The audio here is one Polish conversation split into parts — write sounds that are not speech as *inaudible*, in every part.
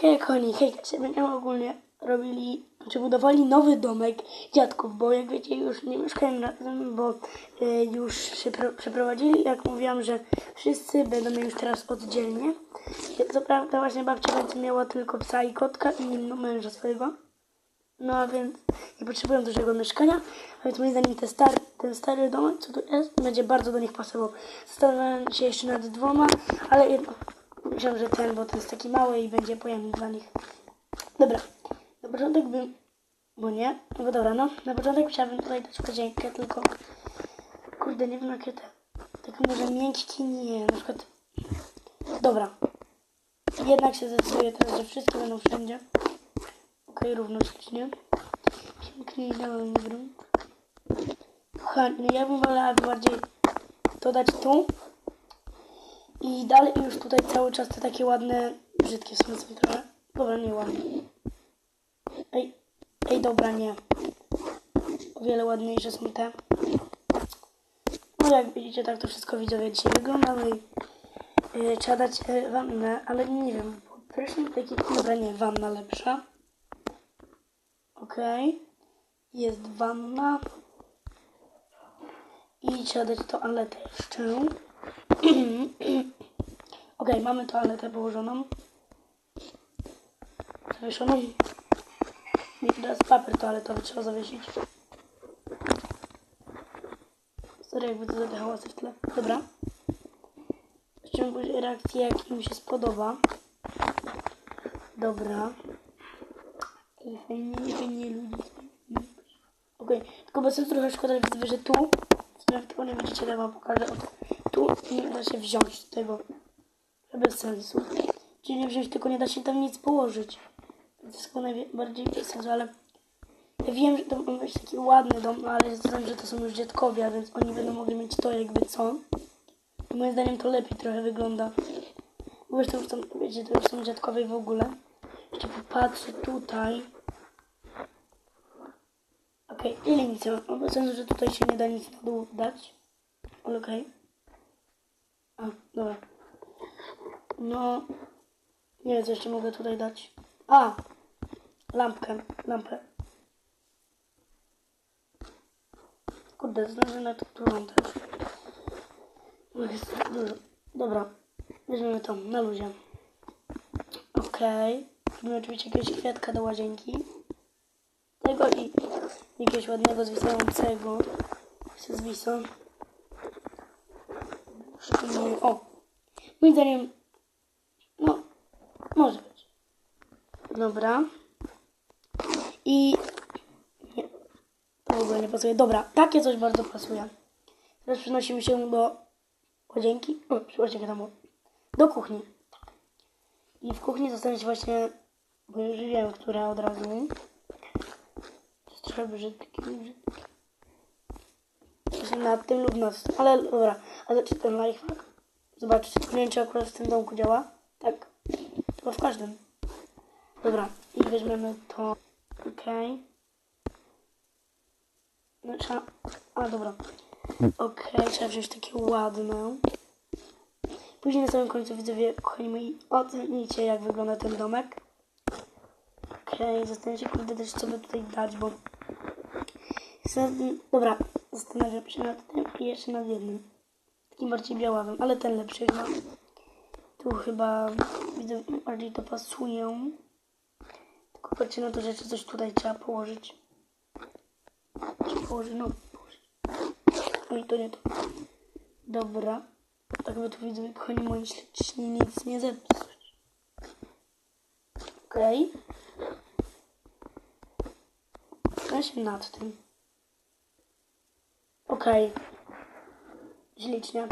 Hej, koni, hej, będziemy ogólnie robili, czy budowali nowy domek dziadków, bo jak wiecie, już nie mieszkają razem, bo e, już się pro, przeprowadzili. Jak mówiłam, że wszyscy będą już teraz oddzielnie. Co prawda, właśnie babcia będzie miała tylko psa i kotka i no, męża swojego. No a więc nie potrzebują dużego mieszkania, a więc moim zdaniem ten stary, ten stary domek, co tu jest, będzie bardzo do nich pasował. Zastanawiam się jeszcze nad dwoma, ale jedno, myślałem, że ten, bo ten jest taki mały i będzie pojemny dla nich. Dobra, na początek bym, bo nie, no dobra, no, na początek chciałabym tutaj dać łazienkę, tylko, kurde, nie wiem jakie te, tak może miękkie, nie, na przykład, dobra, jednak się zdecyduję teraz, że wszystkie będą wszędzie. Okej, równo ślicznie. Pięknie idealny grunt. Kochani, ja bym wolała bardziej to dać tu. I dalej już tutaj cały czas te takie ładne, brzydkie są sobie trochę. Dobra, nie ładne. Ej, ej, dobra, nie. O wiele ładniejsze są te. No jak widzicie, tak to wszystko widzowie dzisiaj wygląda. No i yy, trzeba dać yy, wannę, ale nie wiem. Prysznic taki, dobra, nie, wanna lepsza. Okej. Jest wanna. I trzeba dać toaletę jeszcze. *clears throat* Okej, mamy toaletę położoną. Zawieszoną. I teraz papier toaletowy trzeba zawiesić. Sorry, jakby to zadychało coś w tle. Dobra. Zobaczymy później reakcję, jak im się spodoba. Dobra. I fajnie, fajnie ludzi. Okej, tylko bez sensu trochę szkoda, że tu, tego nie widzicie, ja wam pokażę, tu nie da się wziąć tego, bez sensu. Czyli wziąć, tylko nie da się tam nic położyć. Chyba najbardziej bez sensu, ale ja wiem, że to ma być taki ładny dom, no ale znam, że to są już dziadkowie, a więc oni będą mogli mieć to jakby co. I moim zdaniem to lepiej trochę wygląda. Bo wiesz, to już wiecie, to już są dziadkowie w ogóle. Jeszcze popatrzę tutaj. Okej, okay, ile nic nie ma. Mam sensu, że tutaj się nie da nic na dół dać. Ale okej. Okay. A, dobra. No. Nie wiem, co jeszcze mogę tutaj dać. A! Lampkę. Lampę. Kurde, znajdę na to, którą też. No jest dużo. Dobra. Weźmiemy tą, na luzie. Okej. Okay. Robimy oczywiście jakiegoś kwiatka do łazienki. Tego i jakiegoś ładnego zwisającego. się. Szczególnie, o! Moim zdaniem, no, może być. Dobra. I nie, to w ogóle nie pasuje. Dobra, takie coś bardzo pasuje. Teraz przenosimy się do łazienki. O, przepraszam, tam do kuchni. I w kuchni zostanie się właśnie, bo już wiem, która od razu. To jest trochę brzydki, brzydki. Właśnie nad tym lub nad tym, ale dobra. A to czy ten lifehack? Zobaczcie, czy akurat w tym domku działa. Każdym. Dobra. I weźmiemy to. Okej. Okay. No trzeba... A, dobra. Okej, okay, trzeba wziąć takie ładne. Później na samym końcu widzowie, kochani moi, ocenicie jak wygląda ten domek. Okej, okay, zastanawiam się, kurde, też co by tutaj dać, bo... Dobra, zastanawiam się nad tym i jeszcze nad jednym. Takim bardziej białawym, ale ten lepszy chyba. Tu chyba widzę, bardziej to pasuje. Tylko patrzcie na to, że coś tutaj trzeba położyć. Czy położyć? No, położyć. No i to nie to. Dobra. Tak by tu widzę, kochani moi, ślicznie nic nie zepsuć. Okej. Okay. Się nad tym. Okej. Okay. Ślicznie.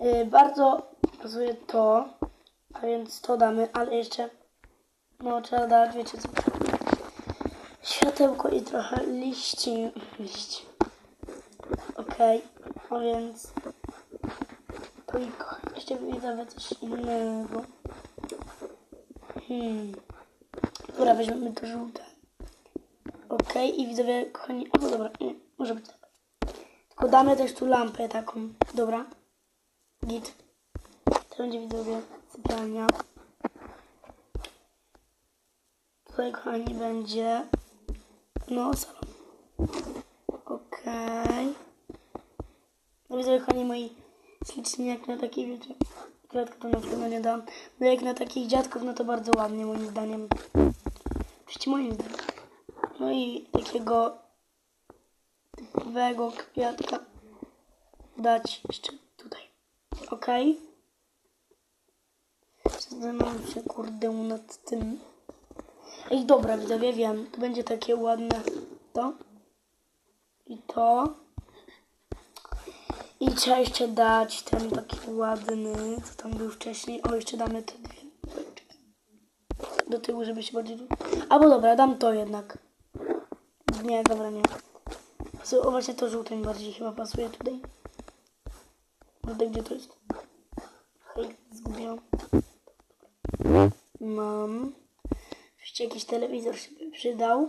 Yy, bardzo pasuje to, a więc to damy, ale jeszcze no trzeba dać, wiecie co, światełko i trochę liści. liści. Okej, okay. a więc to i jeszcze widzowie coś innego. Hmm. Dobra, weźmiemy to żółte. Okej, okay. i widzowie, kochani, albo dobra, nie, może być tak. Tylko damy też tu lampę taką. Dobra. Git. To będzie widzowie sypialnia. Tutaj, kochani, będzie... No, salon. Okej. No widzowie, kochani moi, ślicznie jak na takiej, wiecie, klatkę to na pewno nie dam. No jak na takich dziadków, no to bardzo ładnie moim zdaniem. Oczywiście moim zdaniem. No i takiego typowego kwiatka dać jeszcze tutaj. Okej. Zastanawiam się, kurde, nad tym. Ej, dobra, widzowie, wiem. To będzie takie ładne to. I to. I trzeba jeszcze dać ten taki ładny, co tam był wcześniej. O, jeszcze damy te dwie. Do tyłu, żeby się bardziej... Albo dobra, dam to jednak. Nie, dobra, nie. O, właśnie to żółte mi bardziej chyba pasuje tutaj. Tutaj, gdzie to jest? Hej, zgubiłam. Mam. Oczywiście jakiś telewizor się przydał.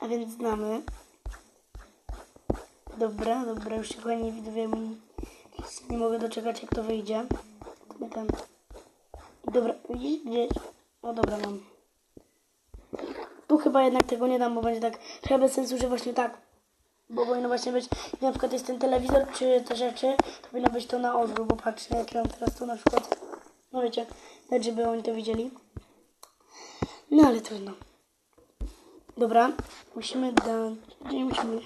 A więc znamy. Dobra, dobra, już się nie widzę, nie mogę doczekać jak to wyjdzie. Dobra, widzisz gdzieś? O dobra, mam. Tu chyba jednak tego nie dam, bo będzie tak trochę bez sensu, że właśnie tak. Bo powinno właśnie być, na przykład jest ten telewizor, czy te rzeczy, to powinno być to na odwrót, bo patrzcie, jak ja mam teraz tu na przykład, no wiecie, tak żeby oni to widzieli. No ale trudno. Dobra, musimy dać, gdzie musimy,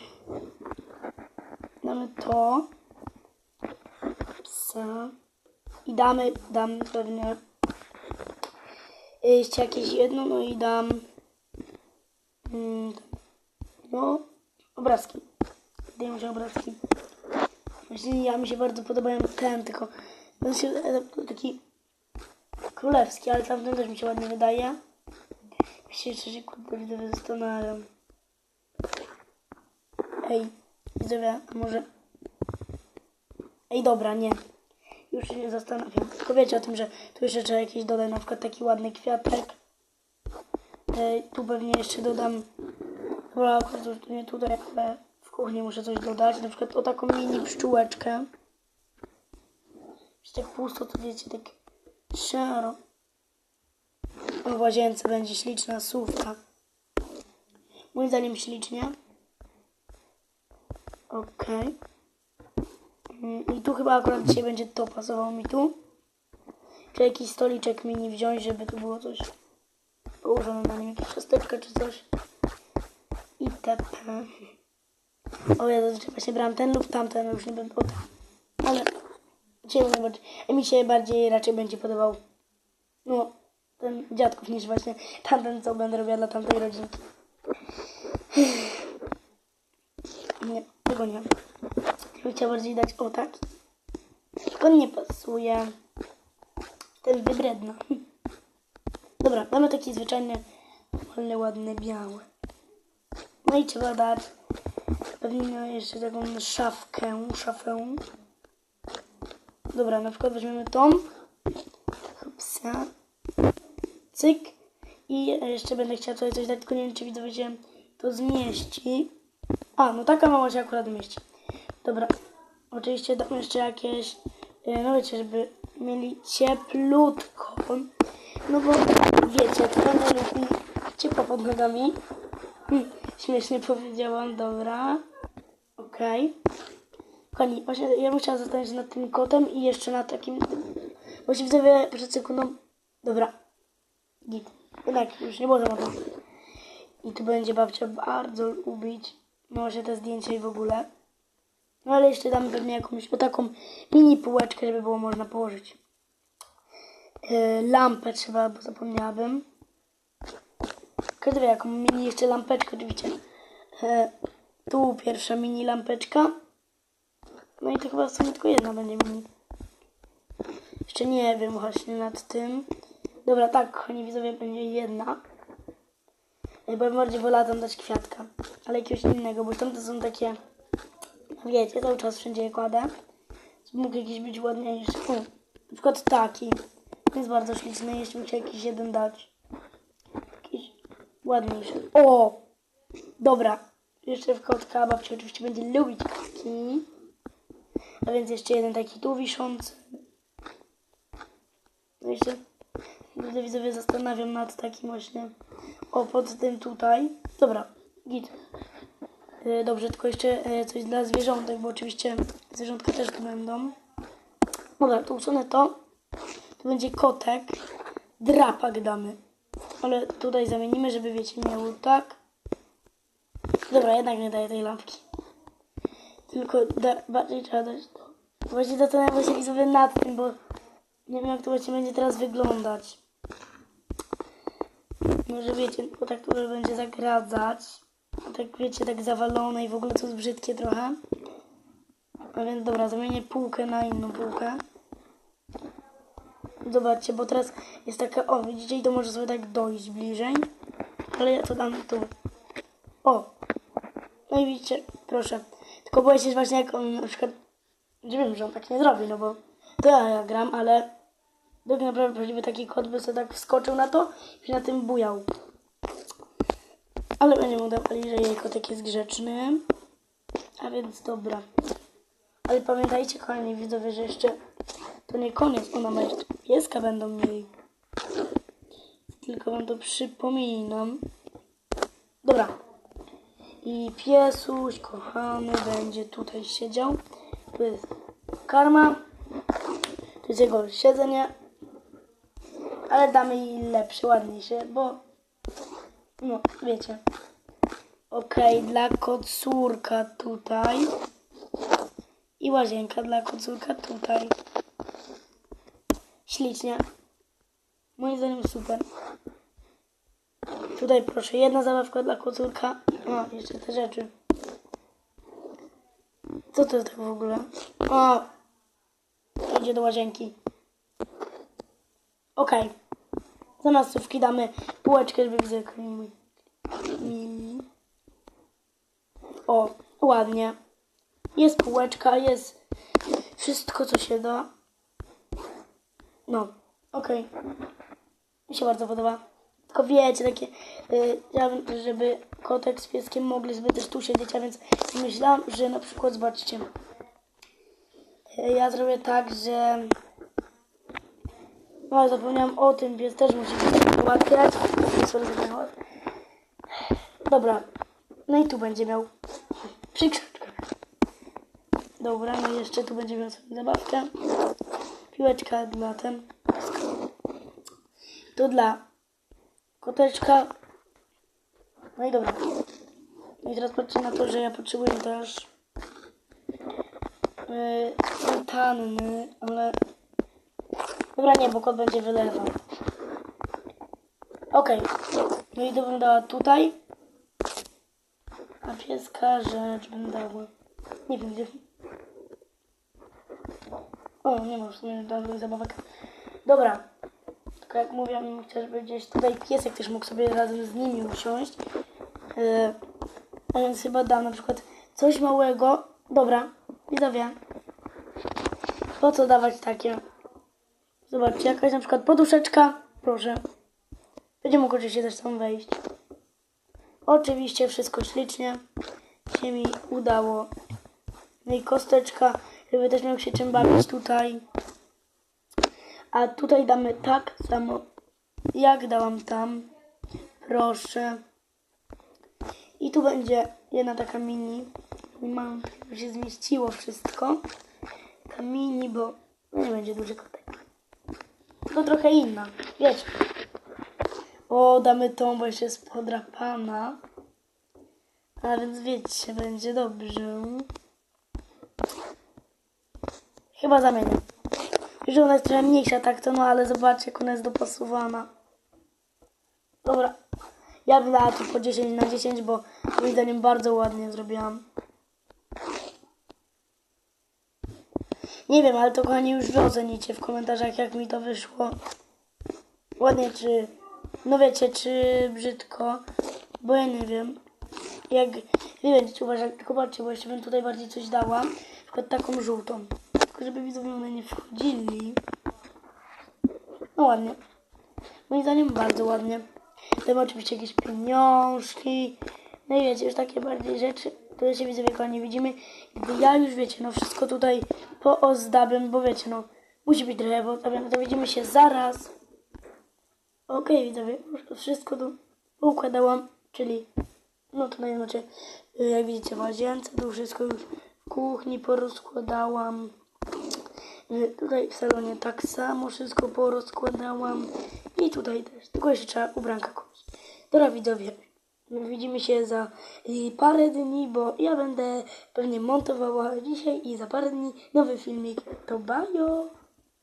damy to, psa i damy, dam pewnie jeszcze jakieś jedno, no i dam, mm, no, obrazki. Daję się obrazki. Właśnie ja mi się bardzo podobają ten, tylko on się e, taki królewski, ale tamten też mi się ładnie wydaje. Myślę, że się kurde widzowie zastanawiam. Ej, widzowie, a może... Ej, dobra, nie. Już się nie zastanawiam. Tylko wiecie o tym, że tu jeszcze trzeba jakiś dodać, na przykład taki ładny kwiatek. Ej, tu pewnie jeszcze dodam... Dobra, już nie tutaj, ale w kuchni muszę coś dodać. Na przykład o taką mini pszczółeczkę. Jeśli tak pusto, to wiecie, tak szaro. W łazience będzie śliczna sówka. Moim zdaniem ślicznie. Okej. Mm, I tu chyba akurat dzisiaj będzie to pasowało mi tu. Czy jakiś stoliczek mini wziąć, żeby tu było coś położone na nim, jakieś ciasteczka czy coś. I tp. O ja zazwyczaj właśnie brałam ten lub tamten, już nie będę o tym. Ale dzisiaj mi się bardziej raczej będzie podobał no, ten dziadków niż właśnie tamten, co będę robiła dla tamtej rodzinki. *sighs* Nie, tego nie. Chciała bardziej dać o tak. Tylko nie pasuje. Ten wybredno. *laughs* Dobra, mamy taki zwyczajny, wolny, ładny, biały. No i trzeba dać pewnie jeszcze taką szafkę, szafę. Dobra, na przykład weźmiemy tą. Hopsa. Cyk. I jeszcze będę chciała tutaj coś dać, tylko nie wiem, czy się to zmieści. A, no taka mała się akurat mieści. Dobra. Oczywiście dam jeszcze jakieś, e, no wiecie, żeby mieli cieplutko. No bo wiecie, nie lubi ciepło pod nogami. *laughs* Śmiesznie powiedziałam, dobra. Okej. Kochani, właśnie ja bym chciała zastanowić się nad tym kotem i jeszcze nad takim... Właśnie widzowie przed sekundą... Dobra. Git. Jednak już nie było tematu. I tu będzie babcia bardzo lubić właśnie te zdjęcia i w ogóle. No ale jeszcze damy pewnie jakąś, o taką mini półeczkę, żeby było można położyć. Yy, lampę trzeba, bo zapomniałabym. Każdy wie jaką mini jeszcze lampeczkę oczywiście. Yy, tu pierwsza mini lampeczka. No i to chyba w sumie tylko jedna będzie mini. Jeszcze nie wiem właśnie nad tym. Dobra, tak, kochani widzowie, będzie jedna. Ja bardziej wolała tam dać kwiatka. Ale jakiegoś innego, bo tamte są takie... Wiecie, cały czas wszędzie je kładę. Mógł jakiś być ładniejszy. O, na przykład taki. Jest bardzo śliczny, jeśli bym chciał jakiś jeden dać. Jakiś ładniejszy. O! Dobra. Jeszcze w kotka babcia oczywiście będzie lubić kotki. A więc jeszcze jeden taki tu wiszący. No jeszcze Kurde, widzowie zastanawiam nad takim właśnie. O, pod tym tutaj. Dobra, git. E, Dobrze, tylko jeszcze e, coś dla zwierzątek, bo oczywiście zwierzątka też tu będą. Dobra, to usunę to. Tu będzie kotek. Drapak damy. Ale tutaj zamienimy, żeby wiecie, miał tak. Dobra, jednak nie daję tej lampki. Tylko da, bardziej trzeba dać to. Właśnie zastanawiam się widzowie nad tym, bo nie wiem jak to właśnie będzie teraz wyglądać. Może wiecie, bo tak tutaj będzie zagradzać. Tak wiecie, tak zawalone i w ogóle to jest brzydkie trochę. A więc dobra, zamienię półkę na inną półkę. Zobaczcie, bo teraz jest taka, o widzicie, i to może sobie tak dojść bliżej. Ale ja to dam tu. O! No i widzicie, proszę. Tylko boję się właśnie jak on na przykład, nie wiem, że on tak nie zrobi, no bo to ja, ja gram, ale tak naprawdę prawdziwy taki kot by sobie tak wskoczył na to i na tym bujał. Ale będziemy udawali, że jej kotek jest grzeczny. A więc dobra. Ale pamiętajcie, kochani widzowie, że jeszcze to nie koniec. Ona ma jeszcze pieska będą mieli. Tylko wam to przypominam. Dobra. I piesuś kochany będzie tutaj siedział. Tu jest karma. To jest jego siedzenie. Ale damy jej lepsze, ładniejsze, bo no, wiecie. Okej, dla kocurka tutaj. I łazienka dla kocurka tutaj. Ślicznie. Moim zdaniem super. Tutaj proszę, jedna zabawka dla kocurka. O, jeszcze te rzeczy. Co to jest tak w ogóle? O! Idzie do łazienki. Okej. Zamiast słówki damy półeczkę, żeby. Mimi. O, ładnie. Jest półeczka, jest wszystko, co się da. No, okej. Mi się bardzo podoba. Tylko wiecie, takie, y, żeby kotek z pieskiem mogli sobie też tu siedzieć, a więc myślałam, że na przykład, zobaczcie, y, ja zrobię tak, że no, zapomniałam o tym, pies też musi ułatwiać. Dobra, no i tu będzie miał przykrzyczkę. Dobra, no i jeszcze tu będzie miał sobie zabawkę. Piłeczka dla ten. To dla koteczka. No i dobra. No i teraz patrzcie na to, że ja potrzebuję też yy, smetanny, ale dobra nie, bo kot będzie wylewał. Okej. No i to bym dała tutaj. A pieska rzecz bym dała. Nie wiem gdzie. O, nie ma w sumie dobrych zabawek. Dobra. Tylko jak mówiłam, chociażby gdzieś tutaj piesek też mógł sobie razem z nimi usiąść. Yy, a więc chyba dam na przykład coś małego. Dobra, widzowie. Po co dawać takie? Zobaczcie, jakaś na przykład poduszeczka. Proszę. Będzie mógł oczywiście też tam wejść. Oczywiście wszystko ślicznie się mi udało. No i kosteczka, żeby też miał się czym bawić tutaj. A tutaj damy tak samo, jak dałam tam. Proszę. I tu będzie jedna taka mini. Nie mam, żeby się zmieściło wszystko. Taka mini, bo no nie będzie duży kotek. Tylko trochę inna, wiecie. O, damy tą, bo jeszcze jest podrapana. A więc wiecie, będzie dobrze. Chyba zamienię. Już ona jest trochę mniejsza, tak to no, ale zobaczcie, jak ona jest dopasowana. Dobra. Ja bym dała tu po 10 na 10, bo moim zdaniem bardzo ładnie zrobiłam. Nie wiem, ale to kochani już wy ocenicie w komentarzach, jak mi to wyszło. Ładnie, czy... No wiecie, czy brzydko, bo ja nie wiem. Jak wy będziecie uważać, tylko patrzcie, bo jeszcze bym tutaj bardziej coś dała. Na przykład taką żółtą. Tylko żeby widzowie one nie wchodzili. No ładnie. Moim zdaniem bardzo ładnie. Tam oczywiście jakieś pieniążki. No i wiecie, już takie bardziej rzeczy, które się widzowie kochani widzimy. Gdy ja już wiecie, no wszystko tutaj poozdabiam, bo wiecie, no musi być trochę, bo to widzimy się zaraz. Okej, widzowie, już wszystko tu układałam, czyli no tutaj znaczy, y, jak widzicie w łazience, tu wszystko już w kuchni porozkładałam. Y, Tutaj w salonie tak samo wszystko porozkładałam. I tutaj też, tylko jeszcze trzeba ubranka kupić. Dobra widzowie, widzimy się za y, parę dni, bo ja będę pewnie montowała dzisiaj i za parę dni nowy filmik. To bajo!